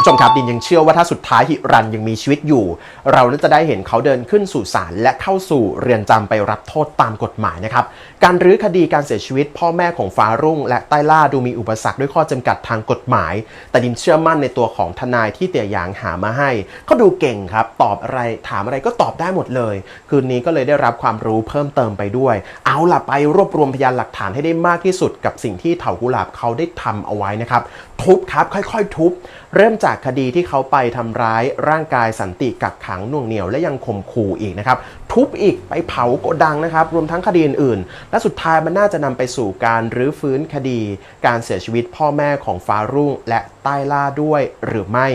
คุณผู้ชมครับดินยังเชื่อว่าถ้าสุดท้ายฮิรันยังมีชีวิตอยู่ เราน่าจะได้เห็นเขาเดินขึ้นสู่ศาลและเข้าสู่เรือนจำไปรับโทษตามกฎหมายนะครับ การรื้อคดีการเสียชีวิต พ่อแม่ของฟ้ารุ่ง และใต้ล่าดูมีอุปสรรคด้วยข้อจำกัดทางกฎหมาย แต่ดินเชื่อมั่นในตัวของทนายที่เตียหยางหามาให้เขาดูเก่งครับ ตอบอะไรถามอะไรก็ตอบได้หมดเลย คืนนี้ก็เลยได้รับความรู้เพิ่มเติมไปด้วย เอาล่ะไปรวบรวมพยานหลักฐานให้ได้มากที่สุด กับสิ่งที่เถากุหลาบเขาได้ทำเอาไว้นะครับทุบครับค่อย ๆ ทุบ เริ่มจากคดีที่เขาไปทำร้ายร่างกายสันติกักขังน่วงเหนียวและยังข่มขู่อีกนะครับ ทุบอีกไปเผาโกดังนะครับ รวมทั้งคดีอื่นๆ และสุดท้ายมันน่าจะนำไปสู่การรื้อฟื้นคดี การเสียชีวิตพ่อแม่ของฟ้ารุ่ง และใต้ล่าด้วยหรือไม่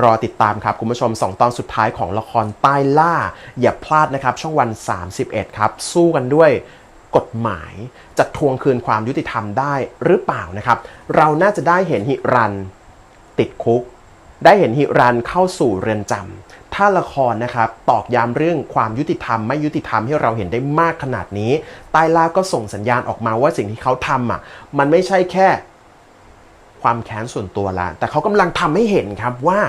รอติดตามครับคุณผู้ชม 2 ตอนสุดท้ายของละครใต้ล่า อย่าพลาดนะครับ ช่องวัน 31 ครับ สู้กันด้วยกฎหมายจะทวงคืนความยุติธรรมได้หรือเปล่านะครับ เราน่าจะได้เห็นหิรันติดคุก ได้เห็นหิรันเข้าสู่เรือนจำถ้าละครนะครับตอกย้ำเรื่องความยุติธรรมไม่ยุติธรรมให้เราเห็นได้มากขนาดนี้ ใต้ล่าก็ส่งสัญญาณออกมาว่าสิ่งที่เขาทำอะมันไม่ใช่แค่ความแค้นส่วนตัวละ แต่เขากำลังทำให้เห็นครับว่า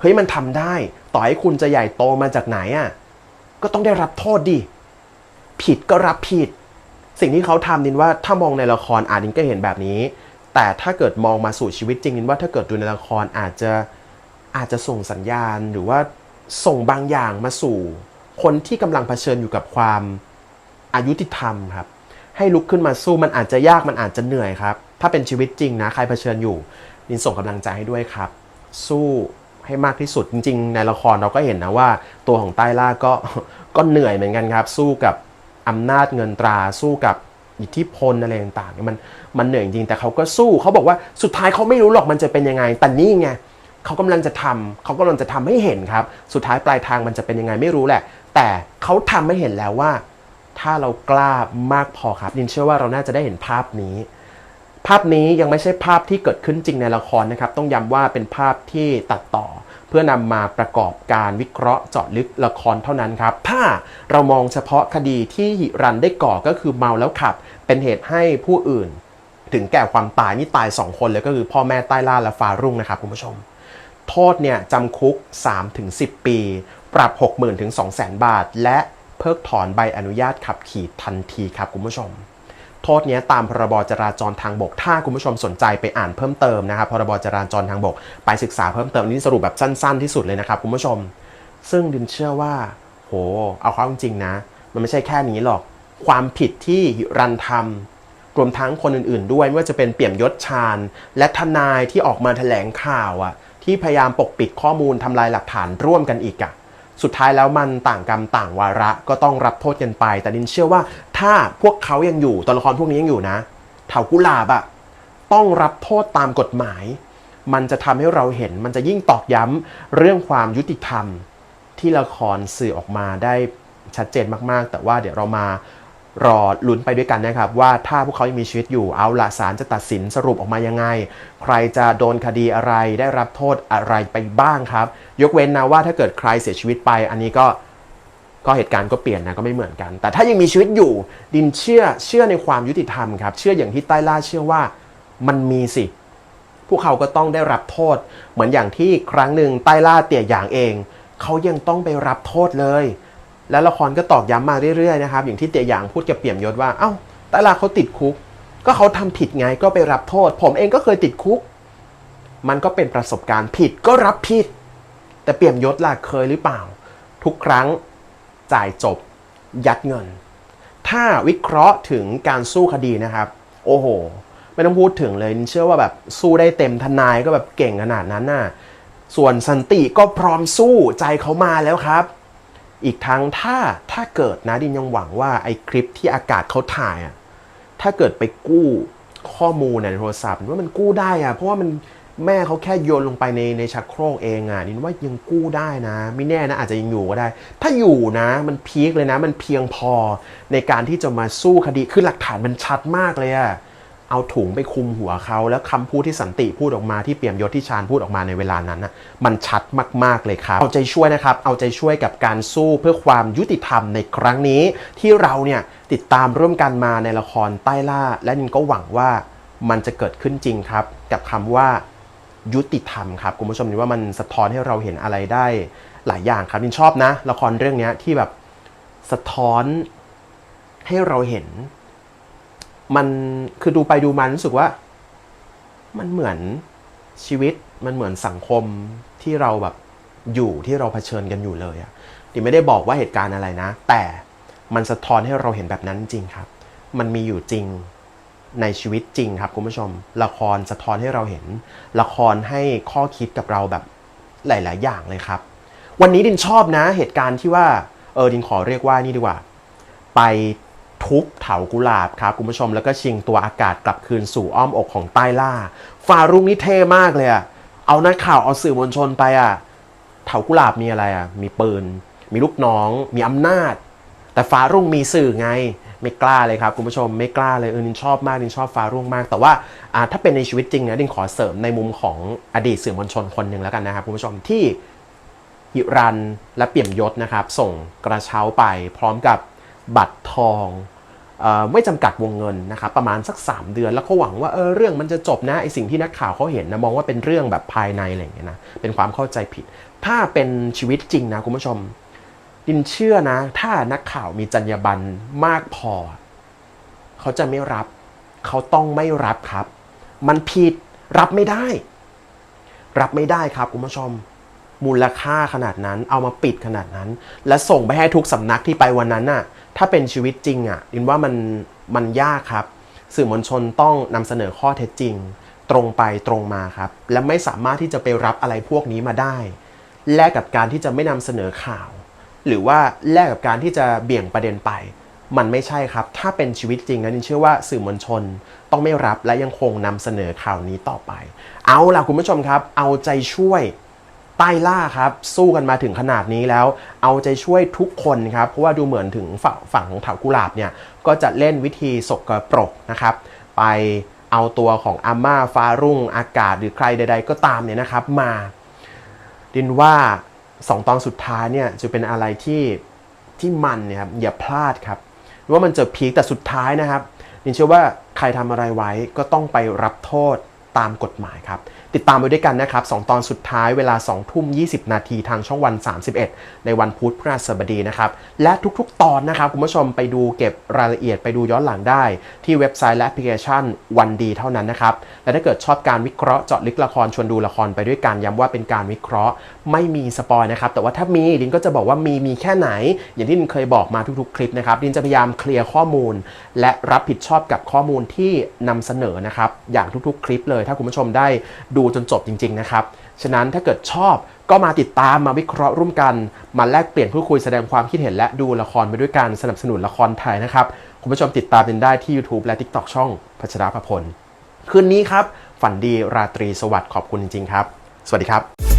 เฮ้ยมันทำได้ ต่อให้คุณจะใหญ่โตมาจากไหนอะก็ต้องได้รับโทษดิผิดก็รับผิด สิ่งที่เขาทำนินว่าถ้ามองในละครอาจนินก็เห็นแบบนี้ แต่ถ้าเกิดมองมาสู่ชีวิตจริงนินว่าถ้าเกิดดูในละครอาจจะ อาจจะส่งสัญญาณหรือว่าส่งบางอย่างมาสู่ คนที่กำลังเผชิญอยู่กับความอายุติธรรมครับ ให้ลุกขึ้นมาสู้มันอาจจะยากมันอาจจะเหนื่อยครับ ถ้าเป็นชีวิตจริงนะใครเผชิญอยู่นินส่งกำลังใจให้ด้วยครับ สู้ให้มากที่สุดจริง ๆ ในละครเราก็เห็นนะว่า ตัวของใต้ล่าก็ก็เหนื่อยเหมือนกันครับ สู้กับอำนาจเงินตราสู้กับอิทธิพลอะไรต่างๆเนี่ยมันมันเหนื่อยจริงแต่เขาก็สู้เขาบอกว่าสุดท้ายเขาไม่รู้หรอกมันจะเป็นยังไงแต่นี่ไง เขากำลังจะทำเขากำลังจะทำให้เห็นครับ สุดท้ายปลายทางมันจะเป็นยังไงไม่รู้แหละ แต่เขาทำให้เห็นแล้วว่า ถ้าเรากล้ามากพอครับนินเชื่อว่าเราน่าจะได้เห็นภาพนี้ ภาพนี้ยังไม่ใช่ภาพที่เกิดขึ้นจริงในละครนะครับ ต้องย้ำว่าเป็นภาพที่ตัดต่อ เพื่อนำมาประกอบการวิเคราะห์เจาะลึกละครเท่านั้นครับ ถ้าเรามองเฉพาะคดีที่หิรันได้ก่อก็คือเมาแล้วขับ เป็นเหตุให้ผู้อื่น ถึงแก่ความตายนี่ตาย 2 คนเลยก็คือพ่อแม่ใต้ล่าและฟารุ่งนะครับคุณผู้ชม โทษเนี่ยจำคุก 3-10 ปี ปรับ 60,000ถึง200,000 บาท และเพิกถอนใบอนุญาตขับขี่ทันทีครับคุณผู้ชม โทษเนี้ยตามพรบจราจรทางบก ถ้าคุณผู้ชมสนใจไปอ่านเพิ่มเติมนะครับพรบจราจรทางบก ไปศึกษาเพิ่มเติมนี่สรุปแบบสั้น ๆ ที่สุดเลยนะครับคุณผู้ชม ซึ่งดินเชื่อว่า โห เอาเข้าจริงๆนะ มันไม่ใช่แค่นี้หรอก ความผิดที่รันทำรวมทั้งคนอื่นๆด้วยไม่ว่าจะเป็นเปี่ยมยศชาญ และทนายที่ออกมาแถลงข่าวอะ ที่พยายามปกปิดข้อมูลทำลายหลักฐานร่วมกันอีกอะสุดท้ายแล้วมันต่างกรรมต่างวาระก็ต้องรับโทษกันไป แต่ดินเชื่อว่าถ้าพวกเขายังอยู่ตัวละครพวกนี้ยังอยู่นะเถากุลาบอะต้องรับโทษตามกฎหมาย มันจะทำให้เราเห็นมันจะยิ่งตอกย้ำเรื่องความยุติธรรม ที่ละครสื่อออกมาได้ชัดเจนมากๆ แต่ว่าเดี๋ยวเรามา รอลุ้นไปด้วยกันนะครับ ว่าถ้าพวกเขายังมีชีวิตอยู่เอาละศาลจะตัดสินสรุปออกมายังไง ใครจะโดนคดีอะไรได้รับโทษอะไรไปบ้างครับ ยกเว้นนะว่าถ้าเกิดใครเสียชีวิตไป อันนี้ก็ก็เหตุการณ์ก็เปลี่ยนนะก็ไม่เหมือนกัน แต่ถ้ายังมีชีวิตอยู่ ดินเชื่อเชื่อในความยุติธรรมครับเชื่ออย่างที่ใต้ล่าเชื่อว่ามันมีสิ พวกเขาก็ต้องได้รับโทษ เหมือนอย่างที่ครั้งหนึ่งใต้ล่าเตี่ยหยางเอง เขายังต้องไปรับโทษเลย แล้วละครก็ตอกย้ำมาเรื่อยๆนะครับอย่างที่เตียหยางพูดกับเปี่ยมยศว่า เอ้าต้ล่าเขาติดคุก ก็เขาทำผิดไงก็ไปรับโทษ ผมเองก็เคยติดคุก มันก็เป็นประสบการณ์ผิดก็รับผิด แต่เปี่ยมยศล่ะเคยหรือเปล่า ทุกครั้งจ่ายจบ ยัดเงิน ถ้าวิเคราะห์ถึงการสู้คดีนะครับ โอ้โห ไม่ต้องพูดถึงเลยเชื่อว่าแบบสู้ได้เต็มทนายก็แบบเก่งขนาดนั้นน่ะส่วนสันติก็พร้อมสู้ใจเขามาแล้วครับ อีกทั้งถ้าถ้าเกิดนะดินยังหวังว่าไอ้คลิปที่อากาศเขาถ่ายอะถ้าเกิดไปกู้ข้อมูลในโทรศัพท์ว่ามันกู้ได้อะเพราะว่ามันแม่เขาแค่โยนลงไปในในชักโครกเองอะนินว่ายังกู้ได้นะ ไม่แน่นะอาจจะยังอยู่ก็ได้ ถ้าอยู่นะมันพีคเลยนะ มันเพียงพอในการที่จะมาสู้คดีคือหลักฐานมันชัดมากเลยอะ เอาถุงไปคุมหัวเขา แล้วคำพูดที่สันติพูดออกมาที่เปี่ยมยศที่ชาญพูดออกมาในเวลานั้นนะมันชัดมาก ๆ เลยครับ เอาใจช่วยนะครับ เอาใจช่วยกับการสู้เพื่อความยุติธรรมในครั้งนี้ ที่เราเนี่ยติดตามร่วมกันมาในละครใต้ล่า และนินก็หวังว่ามันจะเกิดขึ้นจริงครับ กับคำว่ายุติธรรมครับคุณผู้ชมนี่ว่ามันสะท้อนให้เราเห็นอะไรได้หลายอย่างครับนินชอบนะ ละครเรื่องนี้ที่แบบสะท้อนให้เราเห็น มันคือดูไปดูมารู้สึกว่า มันเหมือนชีวิตมันเหมือนสังคมที่เราแบบอยู่ที่เราเผชิญกันอยู่เลยอะดิไม่ได้บอกว่าเหตุการณ์อะไรนะ แต่มันสะท้อนให้เราเห็นแบบนั้นจริงครับ มันมีอยู่จริงในชีวิตจริงครับคุณผู้ชม ละครสะท้อนให้เราเห็น ละครให้ข้อคิดกับเราแบบหลาย ๆ อย่างเลยครับ วันนี้ดินชอบนะ เหตุการณ์ที่ว่าเออดินขอเรียกว่านี่ดีกว่า ไป ทุบเถากุหลาบครับคุณผู้ชมแล้วก็ชิงตัวอากาศกลับคืนสู่อ้อมอกของใต้ล่าฟารุ่งนี่เท่มากเลยอะเอานักข่าวเอาสื่อมวลชนไปอะเถากุหลาบมีอะไรอะมีปืน มีลูกน้อง มีอำนาจ แต่ฟารุ่งมีสื่อไงไม่กล้าเลยครับคุณผู้ชมไม่กล้าเลยเออดินชอบมากดินชอบฟ้ารุ่งมาก แต่ว่าถ้าเป็นในชีวิตจริงนะดินขอเสริมในมุมของอดีตสื่อมวลชนคนหนึ่งแล้วกันนะครับคุณผู้ชมที่หิรันและเปี่ยมยศนะครับ ส่งกระเช้าไปพร้อมกับบัตรทอง ไม่จำกัดวงเงินนะครับประมาณสัก 3 เดือนแล้วเขาหวังว่าเออเรื่องมันจะจบนะไอสิ่งที่นักข่าวเขาเห็นนะมองว่าเป็นเรื่องแบบภายในอะไรอย่างเงี้ยนะเป็นความเข้าใจผิด ถ้าเป็นชีวิตจริงนะคุณผู้ชม ดินเชื่อนะ ถ้านักข่าวมีจรรยาบรรณมากพอ เขาจะไม่รับ เขาต้องไม่รับครับ มันผิดรับไม่ได้ รับไม่ได้ครับคุณผู้ชม มูลค่าขนาดนั้น เอามาปิดขนาดนั้น และส่งไปให้ทุกสำนักที่ไปวันนั้นน่ะ ถ้าเป็นชีวิตจริงอะดินว่ามันมันยากครับ สื่อมวลชนต้องนำเสนอข้อเท็จจริง ตรงไปตรงมาครับ และไม่สามารถที่จะไปรับอะไรพวกนี้มาได้ แลกกับการที่จะไม่นำเสนอข่าว หรือว่าแลกกับการที่จะเบี่ยงประเด็นไป มันไม่ใช่ครับ ถ้าเป็นชีวิตจริงนะนินเชื่อว่าสื่อมวลชนต้องไม่รับและยังคงนำเสนอข่าวนี้ต่อไป เอาล่ะคุณผู้ชมครับ เอาใจช่วย ใต้ล่าครับ สู้กันมาถึงขนาดนี้แล้ว เอาใจช่วยทุกคนครับ เพราะว่าดูเหมือนถึงฝั่งฝั่งของเถากุหลาบเนี่ย ก็จะเล่นวิธีสกปรกนะครับ ไปเอาตัวของอาม่าฟ้ารุ่งอากาศหรือใครใด ๆ ก็ตามเนี่ยนะครับมา ดินว่าสองตอนสุดท้ายเนี่ยจะเป็นอะไรที่ที่มันเนี่ยครับอย่าพลาดครับว่ามันจะพีคแต่สุดท้ายนะครับดินเชื่อว่าใครทำอะไรไว้ก็ต้องไปรับโทษ ตามกฎหมายครับ ติดตามไปด้วยกันนะครับสองตอนสุดท้ายเวลา 2 ทุ่ม 20 นาทีทางช่องวัน 31 ในวันพุธพฤหัสบดีนะครับ และทุกๆ ตอนนะครับ คุณผู้ชมไปดูเก็บรายละเอียดไปดูย้อนหลังได้ ที่เว็บไซต์และแอปพลิเคชันวันดีเท่านั้นนะครับ และถ้าเกิดชอบการวิเคราะห์เจาะลึกละครชวนดูละครไปด้วยกันย้ำว่าเป็นการวิเคราะห์ ไม่มีสปอยนะครับแต่ว่าถ้ามีดินก็จะบอกว่ามีมีแค่ไหน อย่างที่ดินเคยบอกมาทุกๆ คลิปนะครับดินจะพยายามเคลียร์ข้อมูล และรับผิดชอบกับข้อมูลที่นำเสนอนะครับอย่างทุกๆ คลิปเลยถ้าคุณผู้ชมได้ดูจนจบจริง ๆ นะครับ ฉะนั้นถ้าเกิดชอบก็มาติดตามมาวิเคราะห์ร่วมกัน มาแลกเปลี่ยนพูดคุยแสดงความคิดเห็นและดูละครไปด้วยกันสนับสนุนละครไทยนะครับ คุณผู้ชมติดตามกันได้ที่ YouTube และ TikTok ช่องพัชราภพล คืนนี้ครับ ฝันดีราตรีสวัสดิ์ขอบคุณจริงๆครับ สวัสดีครับ